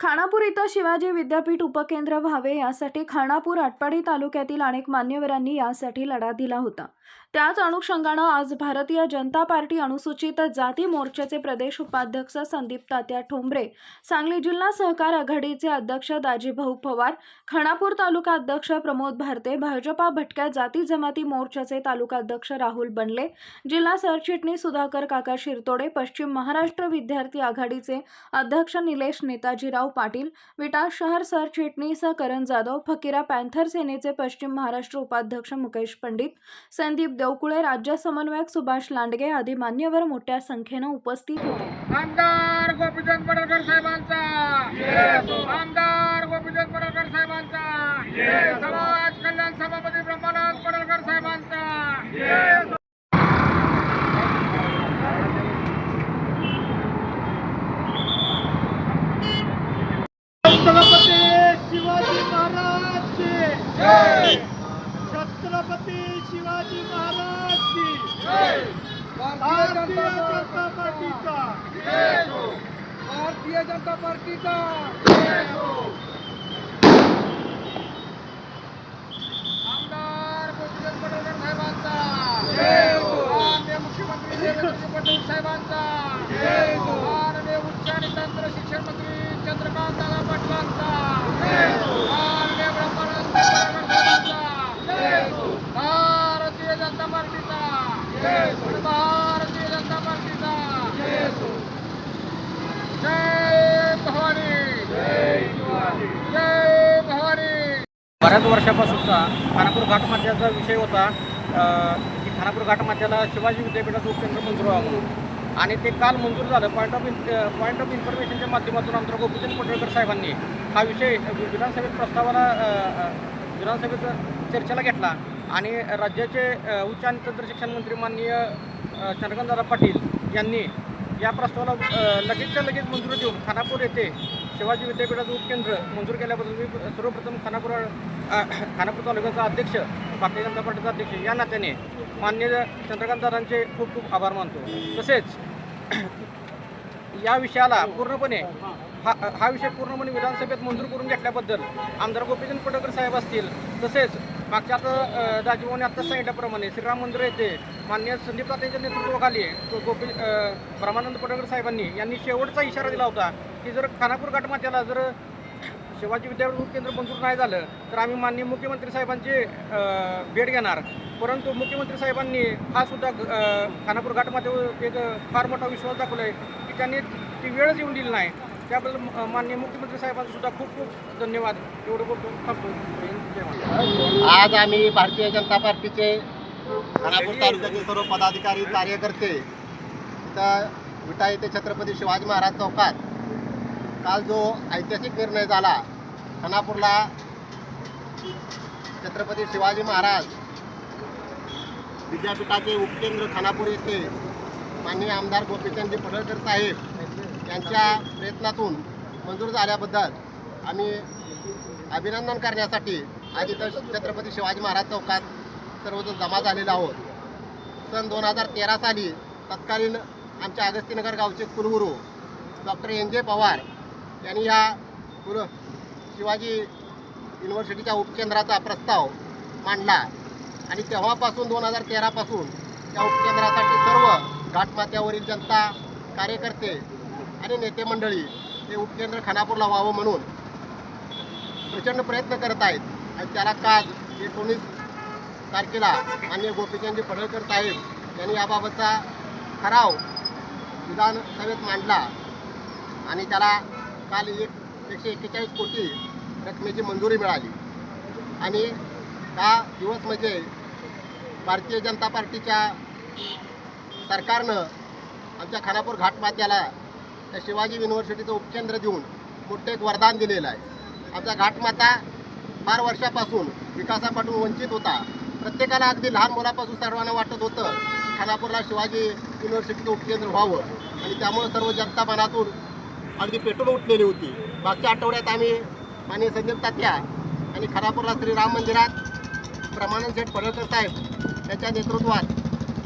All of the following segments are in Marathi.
खानापूर इथं शिवाजी विद्यापीठ उपकेंद्र व्हावे यासाठी खानापूर आटपाडी तालुक्यातील अनेक मान्यवरांनी यासाठी लढा दिला होता. त्याच अनुषंगानं आज भारतीय जनता पार्टी अनुसूचित जाती मोर्चाचे प्रदेश उपाध्यक्ष संदीप तात्या ठोंबरे सांगली जिल्हा सहकार आघाडीचे अध्यक्ष दाजीभाऊ पवार खानापूर तालुका अध्यक्ष प्रमोद भारते भाजपा भटक्या जाती जमाती मोर्चाचे तालुका अध्यक्ष राहुल बनले जिल्हा सरचिटणीस सुधाकर काका शिरतोडे पश्चिम महाराष्ट्र विद्यार्थी आघाडीचे अध्यक्ष निलेश नेताजीराव पाटील विटा शहर सरचिटणीस करण जाधव फकीरा पॅन्थर सेनेचे पश्चिम महाराष्ट्र उपाध्यक्ष मुकेश पंडित संदीप देवकुळे राज्य समन्वयक सुभाष लांडगे आदी मान्यवर मोठ्या संख्येनं उपस्थित होते. आमदार गोपीचंद पडळकर साहेबांचा. आमदार गोपीचंद पडळकर साहेबांचा. समाज कल्याण सभापती ब्रह्मानंद पडळकर साहेबांचा छत्रपती शिवाजी महाराज की छत्रपती शिवाजी महाराज की भारतीय जनता पार्टीचा भारतीय जनता पार्टीचा. आमदार गोपीचंद पडळकर साहेबांचा. माननीय मुख्यमंत्री देवेंद्र फडणवीस साहेबांचा. माननीय उच्च आणि तंत्र शिक्षण मंत्री चंद्रकांत दादा पाटलांचा. माननीय ब्रह्मानंद साहेबांचा. भारतीय जनता पार्टीचा आणि भारतीय जनता पार्टीचा जय भवानी जय भवानी बऱ्याच वर्षापासूनचा खानापूर घाटमाथ्याचा विषय होता. की खानापूर घाटमाथ्याला शिवाजी विद्यापीठाचं उपकेंद्र मंजूर व्हावं म्हणून. आणि ते काल मंजूर झालं. पॉईंट ऑफ पॉईंट ऑफ इन्फॉर्मेशनच्या माध्यमातून आमदार गोपीचंद पडळकर साहेबांनी हा विषय विधानसभेत प्रस्तावाला विधानसभेत चर्चेला घेतला. आणि राज्याचे उच्च आणि तंत्रशिक्षण मंत्री माननीय चंद्रकांतदादा पाटील यांनी या प्रस्तावाला लगेचच्या लगेच मंजुरी देऊन खानापूर येथे शिवाजी विद्यापीठाचं उपकेंद्र मंजूर केल्याबद्दल मी सर्वप्रथम खानापूर खानापूर तालुक्याचा अध्यक्ष भारतीय जनता पार्टीचा अध्यक्ष या नात्याने मान्य चंद्रकांत दादांचे खूप खूप आभार मानतो. तसेच या विषयाला पूर्णपणे हा हा विषय पूर्णपणे विधानसभेत मंजूर करून घेतल्याबद्दल आमदार गोपीचंद पडळकर साहेब असतील तसेच मागच्या आता अ, आत्ताच सांगितल्याप्रमाणे श्रीराम मंदिर येथे मान्य संदीप तात्यांच्या नेतृत्वाखाली तो गोपी ब्रह्मानंद पडळकर साहेबांनी यांनी शेवटचा इशारा दिला होता की जर खानापूर घाटमाथ्याला जर शिवाजी विद्यापीठ केंद्र मंजूर नाही झालं तर आम्ही माननीय मुख्यमंत्री साहेबांची भेट घेणार. परंतु मुख्यमंत्री साहेबांनी हा सुद्धा खानापूर घाटमाथ्यावर एक फार मोठा विश्वास दाखवला आहे की त्यांनी ती वेळच येऊन दिली नाही. त्याबद्दल माननीय मुख्यमंत्री साहेबांचा सुद्धा खूप खूप धन्यवाद. एवढं बोलतो थांबतो. आज आम्ही भारतीय जनता पार्टीचे खानापूर तालुक्याचे सर्व पदाधिकारी कार्यकर्ते इथं विटा येथे छत्रपती शिवाजी महाराज चौकात काल जो ऐतिहासिक निर्णय झाला खानापूरला छत्रपती शिवाजी महाराज विद्यापीठाचे उपकेंद्र खानापूर येथे माननीय आमदार गोपीचंदजी पडळकर साहेब यांच्या प्रयत्नातून मंजूर झाल्याबद्दल आम्ही अभिनंदन करण्यासाठी आज इथं छत्रपती शिवाजी महाराज चौकात सर्वजण जमा झालेलो आहोत. सन दोन हजार तेरा साली तत्कालीन आमच्या अगस्तीनगर गावचे कुलगुरू डॉक्टर एन जे पवार यांनी ह्या कुल शिवाजी युनिव्हर्सिटीच्या उपकेंद्राचा प्रस्ताव मांडला. आणि तेव्हापासून दोन हजार तेरापासून त्या उपकेंद्रासाठी सर्व घाटमाथ्यावरील जनता कार्यकर्ते आणि नेते मंडळी हे उपकेंद्र खानापूरला व्हावं म्हणून प्रचंड प्रयत्न करत आहेत. आणि त्याला काल एकोणीस तारखेला माननीय गोपीचंद पडळकर साहेब यांनी याबाबतचा ठराव विधानसभेत मांडला. आणि त्याला काल एक एकशे एक्केचाळीस कोटी रकमेची मंजुरी मिळाली. आणि हा दिवस म्हणजे भारतीय जनता पार्टीच्या सरकारनं आमच्या खानापूर घाटमात्याला त्या शिवाजी युनिव्हर्सिटीचं उपकेंद्र देऊन मोठं एक वरदान दिलेलं आहे. आमचा घाटमाता फार वर्षापासून विकासापासून वंचित होता. प्रत्येकाला अगदी लहान मुलापासून सर्वांना वाटत होतं खानापूरला शिवाजी युनिव्हर्सिटीचं उपकेंद्र व्हावं. आणि त्यामुळे सर्व जनता मनातून अगदी पेट्रोल उठलेली होती. मागच्या आठवड्यात आम्ही माननीय संदीप तात्या आणि खानापूरला श्रीराम मंदिरात प्रमाणन शेठ पडळकर साहेब यांच्या नेतृत्वात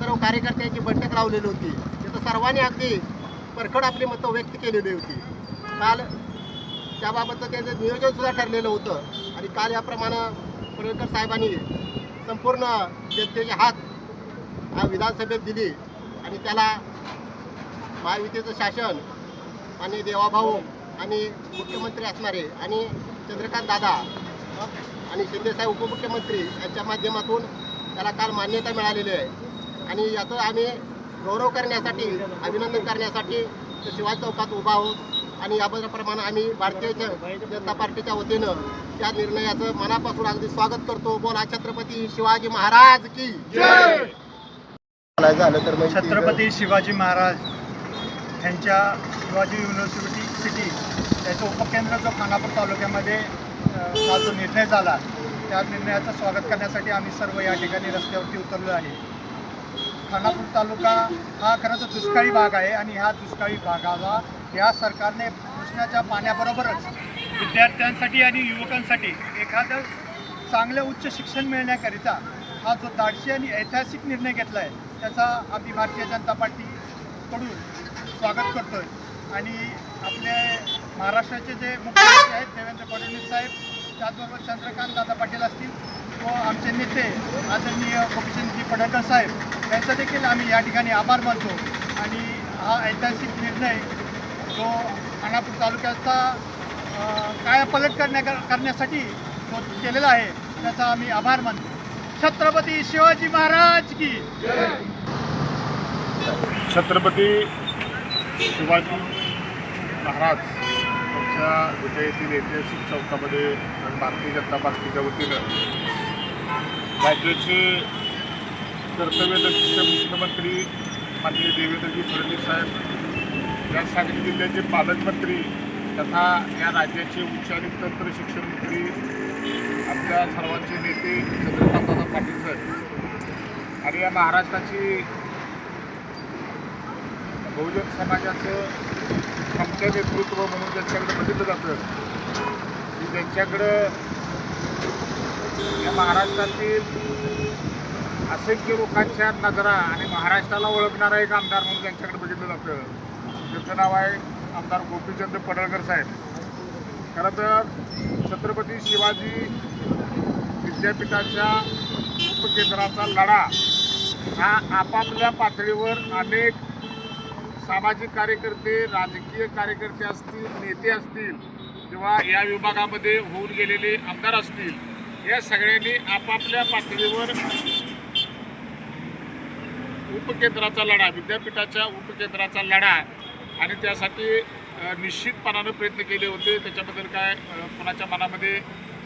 सर्व कार्यकर्त्यांची बैठक लावलेली होती. तिथं सर्वांनी अगदी परखड आपली मतं व्यक्त केलेली होती. काल त्याबाबतचं त्यांचं नियोजनसुद्धा ठरलेलं होतं. आणि काल याप्रमाणे पडळकर साहेबांनी संपूर्ण जनतेचे हात हा विधानसभेत दिली. आणि त्याला महायुतीचं शासन आणि देवाभाऊ आणि मुख्यमंत्री असणारे आणि चंद्रकांत दादा आणि शिंदेसाहेब उपमुख्यमंत्री यांच्या माध्यमातून त्याला काल मान्यता मिळालेली आहे. आणि याचं आम्ही गौरव करण्यासाठी अभिनंदन करण्यासाठी शिवाय शिवाजी चौकात उभा आहोत. आणि याप्रमाणे आम्ही भारतीय जनता पार्टीच्या वतीनं त्या निर्णयाचं मनापासून अगदी स्वागत करतो. बोला छत्रपती शिवाजी महाराज की जय! झालं तर मग छत्रपती शिवाजी महाराज यांच्या शिवाजी युनिव्हर्सिटी सिटी याचं उपकेंद्र जो खानापूर तालुक्यामध्ये हा जो निर्णय झाला त्या निर्णयाचं स्वागत करण्यासाठी आम्ही सर्व या ठिकाणी रस्त्यावरती उतरलो आहे. खानापूर तालुका हा खरं तर दुष्काळी भाग आहे आणि ह्या दुष्काळी भागाला या सरकारने कृष्णाच्या पाण्याबरोबरच विद्यार्थ्यांसाठी आणि युवकांसाठी एखादं चांगलं उच्च शिक्षण मिळण्याकरिता हा जो धाडसी आणि ऐतिहासिक निर्णय घेतला आहे त्याचा आम्ही भारतीय जनता पार्टीकडून स्वागत करतो आहे आणि आपले महाराष्ट्राचे जे मुख्यमंत्री आहेत देवेंद्र फडणवीस साहेब त्याचबरोबर चंद्रकांत दादा पाटील असतील व आमचे नेते आदरणीय गोपीचंदजी पडळकर साहेब यांचा देखील आम्ही या ठिकाणी आभार मानतो. आणि हा ऐतिहासिक निर्णय जो खानापूर तालुक्याचा काय कायापलट करण्या करण्यासाठी तो केलेला आहे त्याचा आम्ही आभार मानतो. छत्रपती शिवाजी महाराज की छत्रपती शिवाजी महाराज यांच्या विजयातील ऐतिहासिक चौकामध्ये भारतीय जनता पार्टीच्या वतीनं राज्याचे कर्तव्यदक्ष मुख्यमंत्री माननीय देवेंद्रजी फडणवीस साहेब या सांगली जिल्ह्याचे पालकमंत्री तथा या राज्याचे उच्च आणि तंत्र शिक्षण मंत्री आपल्या सर्वांचे नेते चंद्रकांतदादा पाटील साहेब आणि या महाराष्ट्राची बहुजन समाजाचं आमचं नेतृत्व म्हणून ज्यांच्याकडे बघितलं जातं की ज्यांच्याकडं या महाराष्ट्रातील असंख्य लोकांच्या नजरा आणि महाराष्ट्राला ओळखणारा एक आमदार म्हणून त्यांच्याकडे बघितलं जातं त्याचं नाव आहे आमदार गोपीचंद पडळकर साहेब. खरं तर छत्रपती शिवाजी विद्यापीठाच्या उपकेंद्राचा लढा हा आपापल्या पातळीवर अनेक सामाजिक कार्यकर्ते राजकीय कार्यकर्ते असतील नेते असतील किंवा या विभागामध्ये होऊन गेलेले आमदार असतील या सगळ्यांनी आपापल्या पातळीवर उपकेंद्राचा लढा विद्यापीठाच्या उपकेंद्राचा लढा आणि त्यासाठी निश्चितपणानं प्रयत्न केले होते. त्याच्याबद्दल काय कोणाच्या मनामध्ये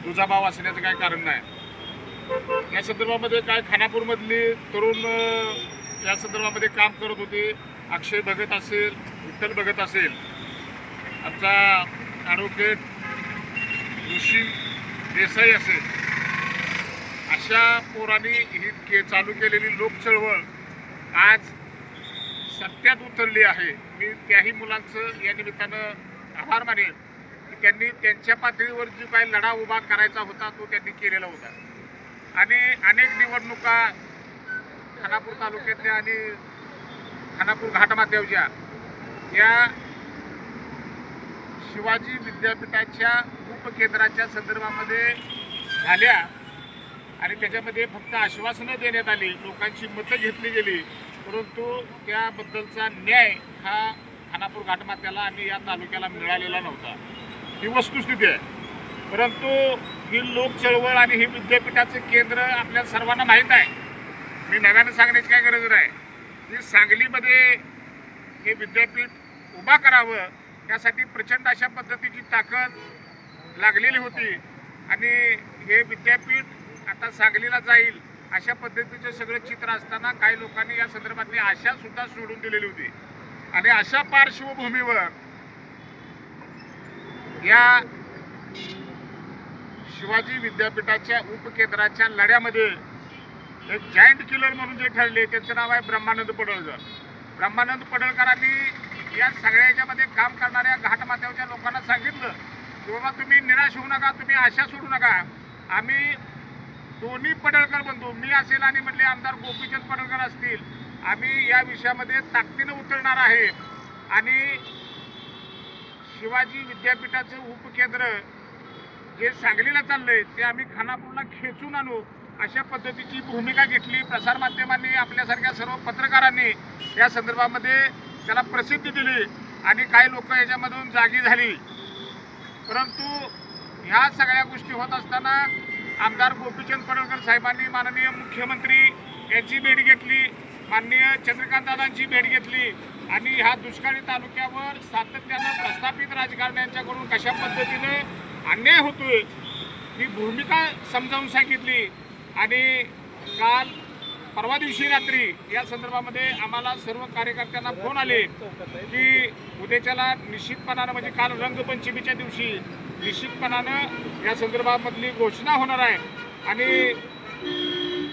दुजाभाव असण्याचं काय कारण नाही. या संदर्भामध्ये काय खानापूरमधली तरुण या संदर्भामध्ये काम करत होते. अक्षय भगत असेल विठ्ठल भगत असेल. आमचा ॲडव्होकेट ऋषी देसाई असेल. अशा पोरांनी ही के चालू केलेली लोकचळवळ आज सत्यात उतरली आहे. मी त्याही मुलांचं या निमित्तानं आभार मानेन की त्यांनी त्यांच्या पातळीवर जो काही लढा उभा करायचा होता तो त्यांनी केलेला होता. आणि अनेक निवडणुका खानापूर तालुक्यातल्या आणि खानापूर घाटमाथ्यावच्या या शिवाजी विद्यापीठाच्या उपकेंद्राच्या संदर्भामध्ये झाल्या. आणि त्याच्यामध्ये फक्त आश्वासनं देण्यात आली. लोकांची मतं घेतली गेली. परंतु त्याबद्दलचा न्याय हा खानापूर घाटमात्याला आणि या तालुक्याला मिळालेला नव्हता. ही वस्तुस्थिती आहे. परंतु ही लोक चळवळ आणि ही विद्यापीठाचं केंद्र आपल्या सर्वांना माहीत आहे. मी नव्यानं सांगण्याची काय गरज नाही. की सांगलीमध्ये हे विद्यापीठ उभा करावं यासाठी प्रचंड अशा पद्धतीची ताकद लागलेली होती. आणि हे विद्यापीठ आता सांगलीला जाईल. अशा पद्धतीचं सगळं चित्र असताना काही लोकांनी या संदर्भातली आशा सुद्धा सोडून दिलेली होती. आणि अशा पार्श्वभूमीवर या शिवाजी विद्यापीठाच्या उपकेंद्राच्या लढ्यामध्ये एक जायंट किलर म्हणून जे ठरले त्यांचं नाव आहे ब्रह्मानंद पडळकर. ब्रह्मानंद पडळकरांनी या सगळ्या याच्यामध्ये काम करणाऱ्या घाटमाथ्यावरच्या लोकांना सांगितलं की बाबा तुम्ही निराश होऊ नका तुम्ही आशा सोडू नका. आम्ही दोन्ही पडळकर बंधू मी असेल आणि म्हटले आमदार गोपीचंद पडळकर असतील. आम्ही या विषयामध्ये ताकदीनं उतरणार आहे. आणि शिवाजी विद्यापीठाचं उपकेंद्र जे सांगलीला चाललंय ते आम्ही खानापूरला खेचून आणू अशा पद्धतीची भूमिका घेतली. प्रसारमाध्यमांनी आपल्यासारख्या सर्व पत्रकारांनी या संदर्भामध्ये त्याला प्रसिद्धी दिली आणि काही लोक याच्यामधून जागी झाली. परंतु ह्या सगळ्या गोष्टी होत असताना आमदार गोपीचंद पडळकर साहेबांनी माननीय मुख्यमंत्री यांची भेट घेतली माननीय चंद्रकांतदादांची भेट घेतली आणि ह्या दुष्काळी तालुक्यावर सातत्यानं प्रस्थापित राजकारण्यांच्याकडून कशा पद्धतीने अन्याय होतोय ही भूमिका समजावून सांगितली आणि काल परवा दिवशी रात्री या संदर्भामध्ये आम्हाला सर्व कार्यकर्त्यांना फोन आले की उद्याच्याला निश्चितपणानं म्हणजे काल रंगपंचमीच्या दिवशी निश्चितपणानं या संदर्भामधली घोषणा होणार आहे. आणि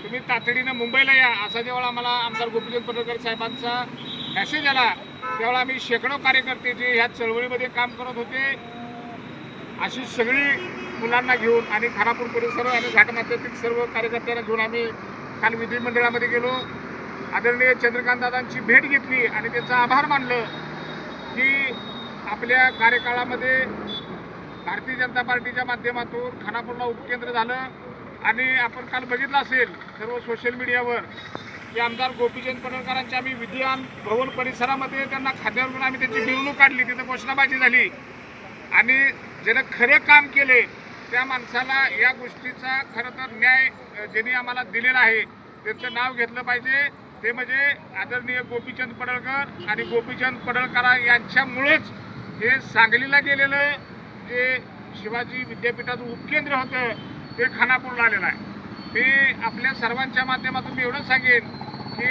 तुम्ही तातडीनं मुंबईला या असा जेव्हा आम्हाला आमदार गोपीचंद पडळकर साहेबांचा मेसेज आला तेव्हा आम्ही शेकडो कार्यकर्ते जे ह्या चळवळीमध्ये काम करत होते. अशी सगळी मुलांना घेऊन आणि खानापूर परिसर आणि घाटमाथ्यातील सर्व कार्यकर्त्यांना घेऊन आम्ही काल विधिमंडळामध्ये गेलो. आदरणीय चंद्रकांतदादांची भेट घेतली आणि त्यांचा आभार मानलं की आपल्या कार्यकाळामध्ये भारतीय जनता पार्टीच्या माध्यमातून खानापूरला उपकेंद्र झालं आणि आपण काल बघितलं असेल सर्व सोशल मीडियावर की आमदार गोपीचंद पडळकरांच्या आम्ही विधिवान भवन परिसरामध्ये त्यांना खाद्यावरून आम्ही त्यांची मिरवणूक काढली तिथं घोषणाबाजी झाली. आणि ज्यानं खरे काम केले त्या माणसाला या गोष्टीचा खरं तर न्याय ज्यांनी आम्हाला दिलेला आहे त्यांचं नाव घेतलं पाहिजे. ते म्हणजे आदरणीय गोपीचंद पडळकर आणि गोपीचंद पडळकर यांच्यामुळेच हे सांगलीला गेलेलं जे शिवाजी विद्यापीठाचं उपकेंद्र होतं ते खानापूरला आलेलं आहे. ते आपल्या सर्वांच्या माध्यमातून मी एवढंच सांगेन की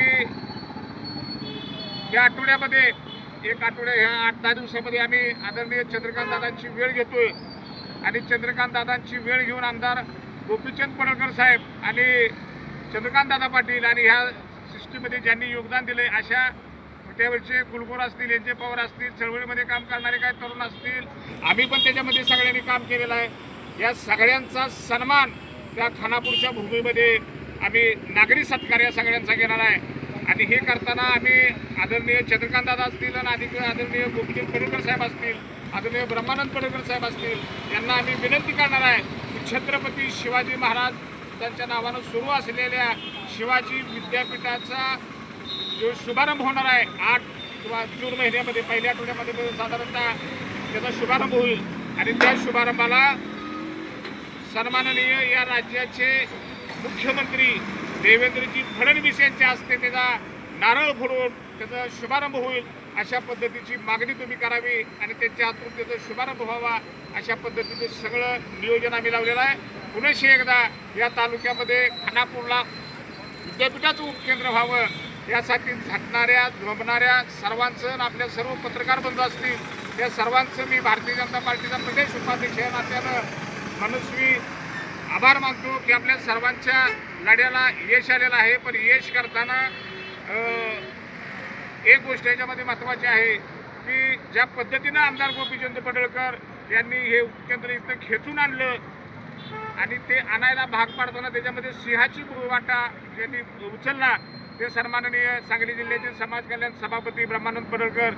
या आठवड्यामध्ये एक आठवड्या ह्या आठ दहा दिवसामध्ये आम्ही आदरणीय चंद्रकांत दादांची वेळ घेतोय. आणि चंद्रकांत दादांची वेळ घेऊन आमदार गोपीचंद पडळकर साहेब आणि चंद्रकांत दादा पाटील आणि ह्या सृष्टीमध्ये ज्यांनी योगदान दिले अशा त्यावेळचे कुलगोर असतील यांचे पवार असतील चळवळीमध्ये काम करणारे काय तरुण असतील आम्ही पण त्याच्यामध्ये सगळ्यांनी काम केलेलं आहे. या सगळ्यांचा सन्मान त्या खानापूरच्या भूमीमध्ये आम्ही नागरी सत्कार या सगळ्यांचा घेणार आहे. आणि हे करताना आम्ही आदरणीय चंद्रकांत दादा असतील आणि अधिक आदरणीय गोपीचंद पडळकर साहेब असतील आदरणीय ब्रह्मानंद पडळकर साहेब असतील यांना आम्ही विनंती करणार आहे की छत्रपती शिवाजी महाराज त्यांच्या नावानं सुरू असलेल्या शिवाजी विद्यापीठाचा जो शुभारंभ होणार आहे आठ किंवा जून महिन्यामध्ये पहिल्या आठवड्यामध्ये साधारणतः त्याचा शुभारंभ होईल. आणि त्या शुभारंभाला सन्माननीय या राज्याचे मुख्यमंत्री देवेंद्रजी फडणवीस यांच्या हस्ते त्याचा नारळ फोडून त्याचा शुभारंभ होईल अशा पद्धतीची मागणी तुम्ही करावी आणि त्यांच्या हातून त्याचा शुभारंभ व्हावा अशा पद्धतीचं सगळं नियोजन आम्ही लावलेलं आहे. पुनश्च एकदा या तालुक्यामध्ये खानापूरला विद्यापीठाचं उपकेंद्र व्हावं यासाठी झटणाऱ्या झोंबणाऱ्या सर्वांचं आपल्या सर्व पत्रकार बंधू असतील त्या सर्वांचं मी भारतीय जनता पार्टीचा प्रदेश उपाध्यक्ष या नात्यानं मनस्वी आभार मानतो की आपल्या सर्वांच्या लढ्याला यश आलेलं आहे. पण यश करताना एक गोष्ट याच्यामध्ये महत्त्वाची आहे की ज्या पद्धतीनं आमदार गोपीचंद पडळकर यांनी हे उपकेंद्र इथं खेचून आणलं आणि ते आणायला भाग पाडताना त्याच्यामध्ये सिंहाची वाटा ज्यांनी उचलला ते सन्माननीय सांगली जिल्ह्याचे समाज कल्याण सभापती ब्रह्मानंद पडळकर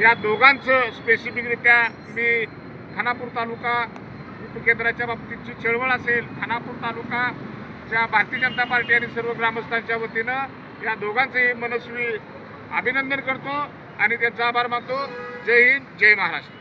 या दोघांचं स्पेसिफिकरित्या मी खानापूर तालुका उपकेंद्राच्या बाबतीतची चळवळ असेल खानापूर तालुकाच्या भारतीय जनता पार्टी आणि सर्व ग्रामस्थांच्या वतीनं या दोघांचंही मनस्वी अभिनंदन करतो आणि त्यांचा आभार मानतो. जय हिंद जय महाराष्ट्र.